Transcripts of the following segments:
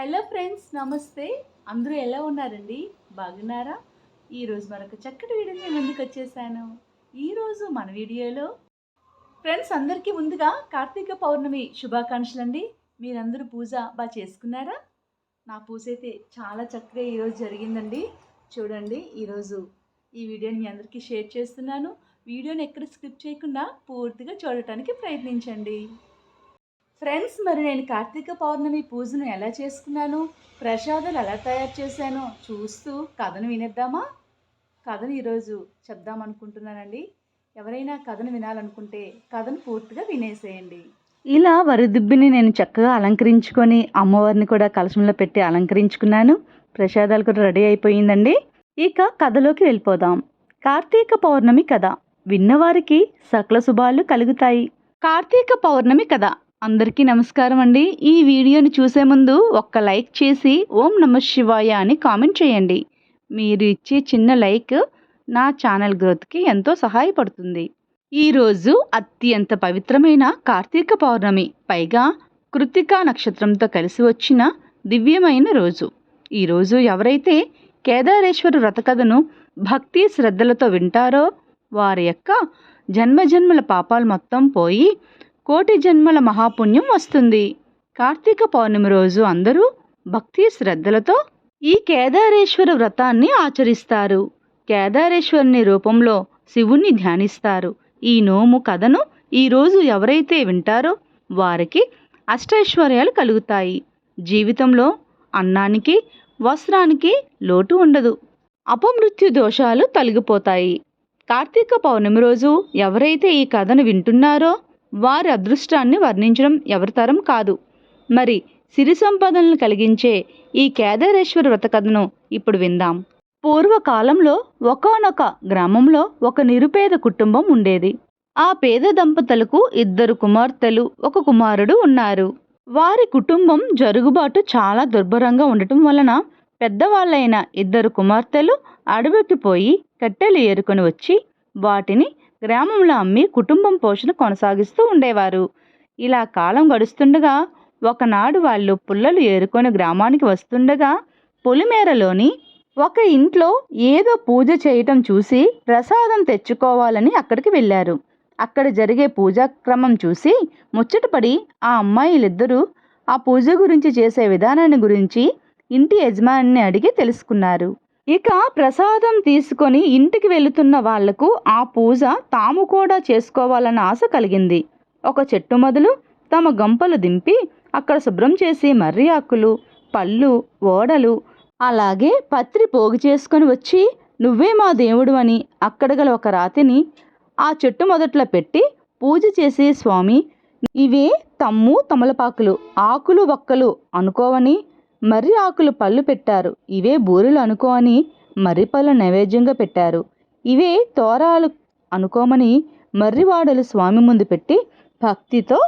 Hello friends నమస్తే. అందరూ ఎలా ఉన్నారండి? బాగున్నారా? ఈరోజు మరొక చక్కటి వీడియో నేను ముందుకు వచ్చేసాను. ఈరోజు మన వీడియోలో ఫ్రెండ్స్ అందరికీ ముందుగా కార్తీక పౌర్ణమి శుభాకాంక్షలు అండి మీరందరూ పూజ బాగా చేసుకున్నారా? నా పూజ అయితే చాలా చక్కగా ఈరోజు జరిగిందండి. చూడండి ఈరోజు ఈ వీడియోని మీ అందరికీ షేర్ చేస్తున్నాను. వీడియోని ఎక్కడ స్కిప్ చేయకుండా పూర్తిగా చూడటానికి ప్రయత్నించండి. ఫ్రెండ్స్ మరి నేను కార్తీక పౌర్ణమి పూజను ఎలా చేసుకున్నాను? ప్రసాదాలు ఎలా తయారు చేశానో? చూస్తూ కథను వినేద్దామా? కథను ఈరోజు చెప్దాం అనుకుంటున్నానండి. ఎవరైనా కథను వినాలనుకుంటే కథను పూర్తిగా వినేసేయండి. ఇలా వరిదుబ్బిని నేను చక్కగా అలంకరించుకొని అమ్మవారిని కూడా కలశంలో పెట్టి అలంకరించుకున్నాను. ప్రసాదాలు కూడా రెడీ అయిపోయిందండి. ఇక కథలోకి వెళ్ళిపోదాం. కార్తీక పౌర్ణమి కథ. విన్నవారికి సకల శుభాలు కలుగుతాయి. కార్తీక పౌర్ణమి కథ. అందరికీ నమస్కారం అండి. ఈ వీడియోని చూసే ముందు ఒక్క లైక్ చేసి ఓం నమ శివాయ అని కామెంట్ చేయండి. మీరు ఇచ్చే చిన్న లైక్ నా ఛానల్ గ్రోత్కి ఎంతో సహాయపడుతుంది. ఈరోజు అత్యంత పవిత్రమైన కార్తీక పౌర్ణమి పైగా కృతికా నక్షత్రంతో కలిసి వచ్చిన దివ్యమైన రోజు. ఈరోజు ఎవరైతే కేదారేశ్వర వ్రతకథను భక్తి శ్రద్ధలతో వింటారో వారి యొక్క జన్మజన్మల పాపాలు మొత్తం పోయి కోటి జన్మల మహాపుణ్యం వస్తుంది. కార్తీక పౌర్ణమి రోజు అందరూ భక్తి శ్రద్ధలతో ఈ కేదారేశ్వర వ్రతాన్ని ఆచరిస్తారు. కేదారేశ్వరుని రూపంలో శివుణ్ణి ధ్యానిస్తారు. ఈ నోము కథను ఈరోజు ఎవరైతే వింటారో వారికి అష్టైశ్వర్యాలు కలుగుతాయి. జీవితంలో అన్నానికి వస్త్రానికి లోటు ఉండదు. అపమృత్యు దోషాలు తొలగిపోతాయి. కార్తీక పౌర్ణమి రోజు ఎవరైతే ఈ కథను వింటున్నారో వారి అదృష్టాన్ని వర్ణించడం ఎవరి తరం కాదు. మరి సిరి సంపదలను కలిగించే ఈ కేదారేశ్వర వ్రత కథను ఇప్పుడు విందాం. పూర్వకాలంలో ఒకనొక గ్రామంలో ఒక నిరుపేద కుటుంబం ఉండేది. ఆ పేద దంపతులకు ఇద్దరు కుమార్తెలు ఒక కుమారుడు ఉన్నారు. వారి కుటుంబం జరుగుబాటు చాలా దుర్భరంగా ఉండటం వలన పెద్దవాళ్ళైన ఇద్దరు కుమార్తెలు అడవికి పోయి కట్టెలు ఏరుకొని వచ్చి వాటిని గ్రామంలో అమ్మి కుటుంబం పోషణ కొనసాగిస్తూ ఉండేవారు. ఇలా కాలం గడుస్తుండగా ఒకనాడు వాళ్ళు పుల్లలు ఏరుకొని గ్రామానికి వస్తుండగా పొలిమేరలోని ఒక ఇంట్లో ఏదో పూజ చేయటం చూసి ప్రసాదం తెచ్చుకోవాలని అక్కడికి వెళ్ళారు. అక్కడ జరిగే పూజా క్రమం చూసి ముచ్చటపడి ఆ అమ్మాయిలిద్దరూ ఆ పూజ గురించి చేసే విధానాన్ని గురించి ఇంటి యజమానిని అడిగి తెలుసుకున్నారు. ఇక ప్రసాదం తీసుకొని ఇంటికి వెళుతున్న వాళ్ళకు ఆ పూజ తాము కూడా చేసుకోవాలన్న ఆశ కలిగింది. ఒక చెట్టు మొదలు తమ గంపలు దింపి అక్కడ శుభ్రం చేసి మర్రి ఆకులు పళ్ళు ఓడలు అలాగే పత్రి పోగు చేసుకొని వచ్చి నువ్వే మా దేవుడు అని అక్కడ గల ఒక రాతిని ఆ చెట్టు మొదట్లో పెట్టి పూజ చేసి స్వామి ఇవే తమ్ము తమలపాకులు ఆకులు వక్కలు అనుకోవని మర్రి ఆకులు పళ్ళు పెట్టారు. ఇవే బూరెలు అనుకో అని మర్రి పళ్ళు నైవేద్యంగా పెట్టారు. ఇవే తోరాలు అనుకోమని మర్రివాడలు స్వామి ముందు పెట్టి భక్తితో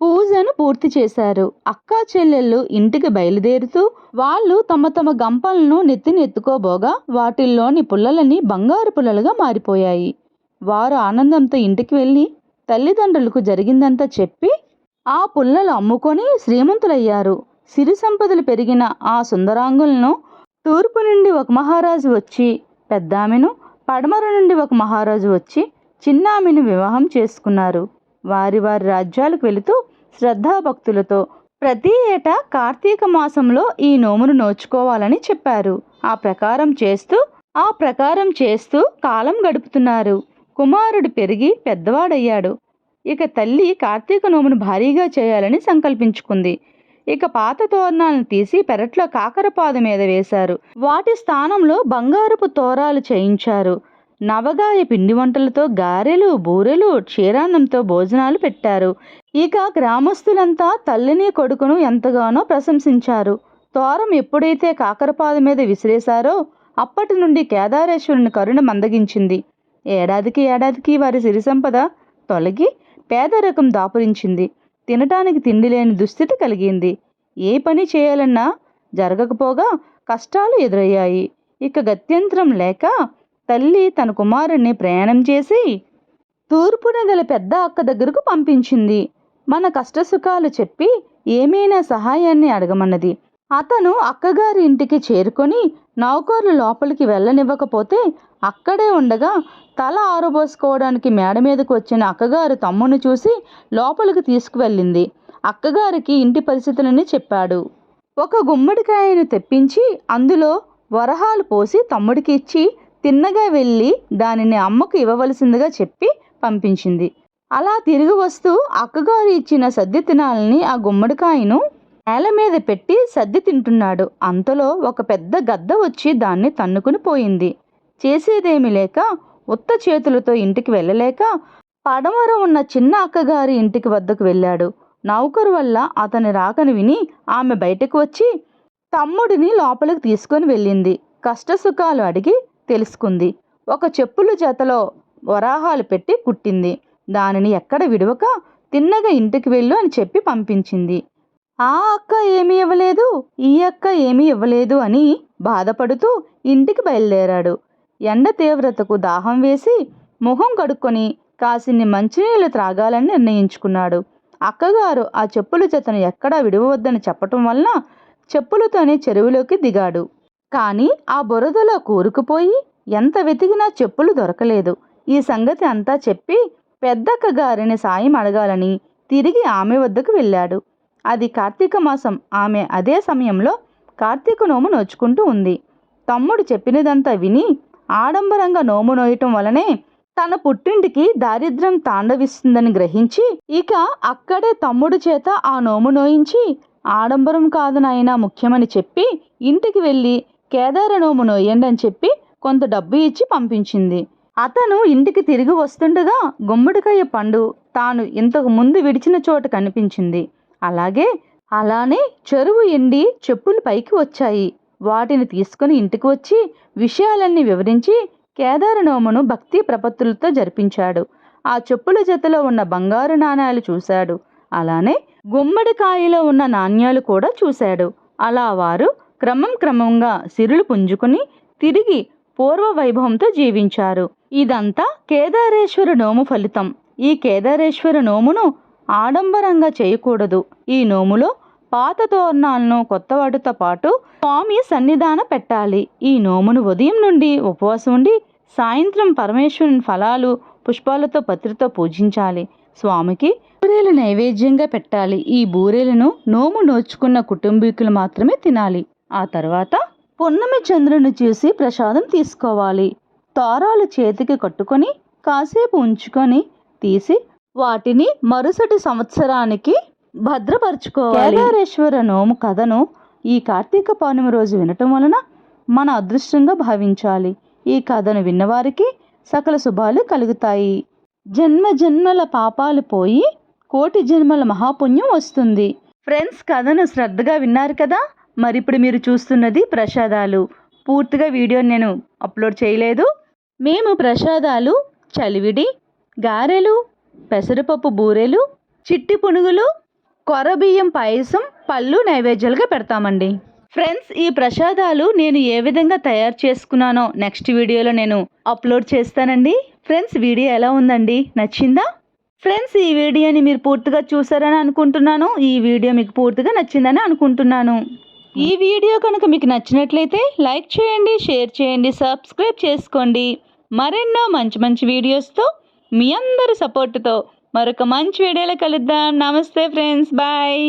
పూజను పూర్తి చేశారు. అక్కా చెల్లెళ్ళు ఇంటికి బయలుదేరుతూ వాళ్ళు తమ తమ గంపలను నెత్తినెత్తుకోబోగా వాటిల్లోని పుల్లలని బంగారు పుల్లలుగా మారిపోయాయి. వారు ఆనందంతో ఇంటికి వెళ్ళి తల్లిదండ్రులకు జరిగిందంతా చెప్పి ఆ పుల్లలు అమ్ముకొని శ్రీమంతులయ్యారు. సిరి సంపదలు పెరిగిన ఆ సుందరాంగులను తూర్పు నుండి ఒక మహారాజు వచ్చి పెద్దామెను పడమర నుండి ఒక మహారాజు వచ్చి చిన్నామెను వివాహం చేసుకున్నారు. వారి వారి రాజ్యాలకు వెళుతూ శ్రద్ధాభక్తులతో ప్రతి ఏటా కార్తీక మాసంలో ఈ నోమును నోచుకోవాలని చెప్పారు. ఆ ప్రకారం చేస్తూ ఆ ప్రకారం చేస్తూ కాలం గడుపుతున్నారు. కుమారుడు పెరిగి పెద్దవాడయ్యాడు. ఇక తల్లి కార్తీక నోమును భారీగా చేయాలని సంకల్పించుకుంది. ఇక పాత తోరణాలను తీసి పెరట్లో కాకరపాదు మీద వేశారు. వాటి స్థానంలో బంగారపు తోరాలు చేయించారు. నవగాయ పిండి వంటలతో గారెలు బూరెలు క్షీరాన్నంతో భోజనాలు పెట్టారు. ఇక గ్రామస్తులంతా తల్లిని కొడుకును ఎంతగానో ప్రశంసించారు. తోరం ఎప్పుడైతే కాకరపాదు మీద విసిరేశారో అప్పటి నుండి కేదారేశ్వరుని కరుణ మందగించింది. ఏడాదికి ఏడాదికి వారి సిరి సంపద తొలగి పేదరికం దాపురించింది. తినటానికి తిండి లేని దుస్థితి కలిగింది. ఏ పని చేయాలన్నా జరగకపోగా కష్టాలు ఎదురయ్యాయి. ఇక గత్యంతరం లేక తల్లి తన కుమారుణ్ణి ప్రయాణం చేసి తూర్పున గల పెద్ద అక్క దగ్గరకు పంపించింది. మన కష్టసుఖాలు చెప్పి ఏమైనా సహాయాన్ని అడగమన్నది. అతను అక్కగారి ఇంటికి చేరుకొని నౌకర్లు లోపలికి వెళ్ళనివ్వకపోతే అక్కడే ఉండగా తల ఆరబోసుకోవడానికి మేడ మీదకు వచ్చిన అక్కగారు తమ్మును చూసి లోపలికి తీసుకువెళ్ళింది. అక్కగారికి ఇంటి పరిస్థితులని చెప్పాడు. ఒక గుమ్మడికాయను తెప్పించి అందులో వరహాలు పోసి తమ్ముడికి ఇచ్చి తిన్నగా వెళ్ళి దానిని అమ్మకు ఇవ్వవలసిందిగా చెప్పి పంపించింది. అలా తిరిగి వస్తూ అక్కగారు ఇచ్చిన సద్ది తినాలని ఆ గుమ్మడికాయను నేల మీద పెట్టి సర్ది తింటున్నాడు. అంతలో ఒక పెద్ద గద్ద వచ్చి దాన్ని తన్నుకుని పోయింది. చేసేదేమీ లేక ఉత్త చేతులతో ఇంటికి వెళ్ళలేక పడమర ఉన్న చిన్న అక్కగారి ఇంటికి వద్దకు వెళ్ళాడు. నౌకరు వల్ల అతని రాకను విని ఆమె బయటకు వచ్చి తమ్ముడిని లోపలికి తీసుకొని వెళ్ళింది. కష్టసుఖాలు అడిగి తెలుసుకుంది. ఒక చెప్పుల జతలో వరాహాలు పెట్టి కుట్టింది. దానిని ఎక్కడ విడవక తిన్నగా ఇంటికి వెళ్ళు అని చెప్పి పంపించింది. ఆ అక్క ఏమీ ఇవ్వలేదు ఈ అక్క ఏమీ ఇవ్వలేదు అని బాధపడుతూ ఇంటికి బయలుదేరాడు. ఎండ తీవ్రతకు దాహం వేసి మొహం కడుక్కొని కాసిన్ని మంచినీళ్ళు త్రాగాలని నిర్ణయించుకున్నాడు. అక్కగారు ఆ చెప్పుల జతను ఎక్కడా విడవద్దని చెప్పటం వలన చెప్పులతోనే చెరువులోకి దిగాడు. కానీ ఆ బురదలో కూరుకుపోయి ఎంత వెతికినా చెప్పులు దొరకలేదు. ఈ సంగతి అంతా చెప్పి పెద్దక్క గారిని సాయం అడగాలని తిరిగి ఆమె వద్దకు వెళ్ళాడు. అది కార్తీక మాసం. ఆమె అదే సమయంలో కార్తీక నోము నోచుకుంటూ ఉంది. తమ్ముడు చెప్పినదంతా విని ఆడంబరంగా నోము నోయటం వలనే తన పుట్టింటికి దారిద్ర్యం తాండవిస్తుందని గ్రహించి ఇక అక్కడే తమ్ముడు చేత ఆ నోము నోయించి ఆడంబరం కాదు నాయనా ముఖ్యమని చెప్పి ఇంటికి వెళ్ళి కేదార నోము నోయండి అని చెప్పి కొంత డబ్బు ఇచ్చి పంపించింది. అతను ఇంటికి తిరిగి వస్తుండగా గుమ్మడికాయ పండు తాను ఇంతకు ముందు విడిచిన చోట కనిపించింది. అలాగే అలానే చెరువు ఎండి చెప్పులు పైకి వచ్చాయి. వాటిని తీసుకుని ఇంటికి వచ్చి విషయాలన్నీ వివరించి కేదారనోమను భక్తి ప్రపత్తులతో జరిపించాడు. ఆ చెప్పుల జతలో ఉన్న బంగారు నాణాలు చూశాడు. అలానే గుమ్మడికాయలో ఉన్న నాణ్యాలు కూడా చూశాడు. అలా వారు క్రమం క్రమంగా సిరులు పుంజుకుని తిరిగి పూర్వ వైభవంతో జీవించారు. ఇదంతా కేదారేశ్వర నోము ఫలితం. ఈ కేదారేశ్వర నోమును ఆడంబరంగా చేయకూడదు. ఈ నోములో పాత తోరణాలను కొత్త వాటితో పాటు స్వామి సన్నిధాన పెట్టాలి. ఈ నోమును ఉదయం నుండి ఉపవాసం ఉండి సాయంత్రం పరమేశ్వరుని ఫలాలు పుష్పాలతో పత్రితో పూజించాలి. స్వామికి బూరేలు నైవేద్యంగా పెట్టాలి. ఈ బూరేలను నోము నోచుకున్న కుటుంబీకులు మాత్రమే తినాలి. ఆ తర్వాత పున్నమి చంద్రుని చూసి ప్రసాదం తీసుకోవాలి. తోరాలు చేతికి కట్టుకొని కాసేపు ఉంచుకొని తీసి వాటిని మరుసటి సంవత్సరానికి భద్రపరుచుకోవాలి. కేదారేశ్వర నోము కథను ఈ కార్తీక పౌర్ణమి రోజు వినటం వలన మన అదృష్టంగా భావించాలి. ఈ కథను విన్నవారికి సకల శుభాలు కలుగుతాయి. జన్మ జన్మల పాపాలు పోయి కోటి జన్మల మహాపుణ్యం వస్తుంది. ఫ్రెండ్స్ కథను శ్రద్ధగా విన్నారు కదా? మరి ఇప్పుడు మీరు చూస్తున్నది ప్రసాదాలు. పూర్తిగా వీడియో నేను అప్లోడ్ చేయలేదు. మేము ప్రసాదాలు చలివిడి గారెలు పెసరపప్పు బూరెలు చిట్టి పునుగులు కొరబియ్యం పాయసం పళ్ళు నైవేద్యాలుగా పెడతామండి. ఫ్రెండ్స్ ఈ ప్రసాదాలు నేను ఏ విధంగా తయారు చేసుకున్నానో నెక్స్ట్ వీడియోలో నేను అప్లోడ్ చేస్తానండి. ఫ్రెండ్స్ వీడియో ఎలా ఉందండి? నచ్చిందా? ఫ్రెండ్స్ ఈ వీడియోని మీరు పూర్తిగా చూసారని అనుకుంటున్నాను. ఈ వీడియో మీకు పూర్తిగా నచ్చిందని అనుకుంటున్నాను. ఈ వీడియో కనుక మీకు నచ్చినట్లయితే లైక్ చేయండి షేర్ చేయండి సబ్స్క్రైబ్ చేసుకోండి. మరెన్నో మంచి మంచి వీడియోస్తో మీ అందరి సపోర్టుతో మరొక మంచి వీడియోలో కలుద్దాం. నమస్తే ఫ్రెండ్స్ బాయ్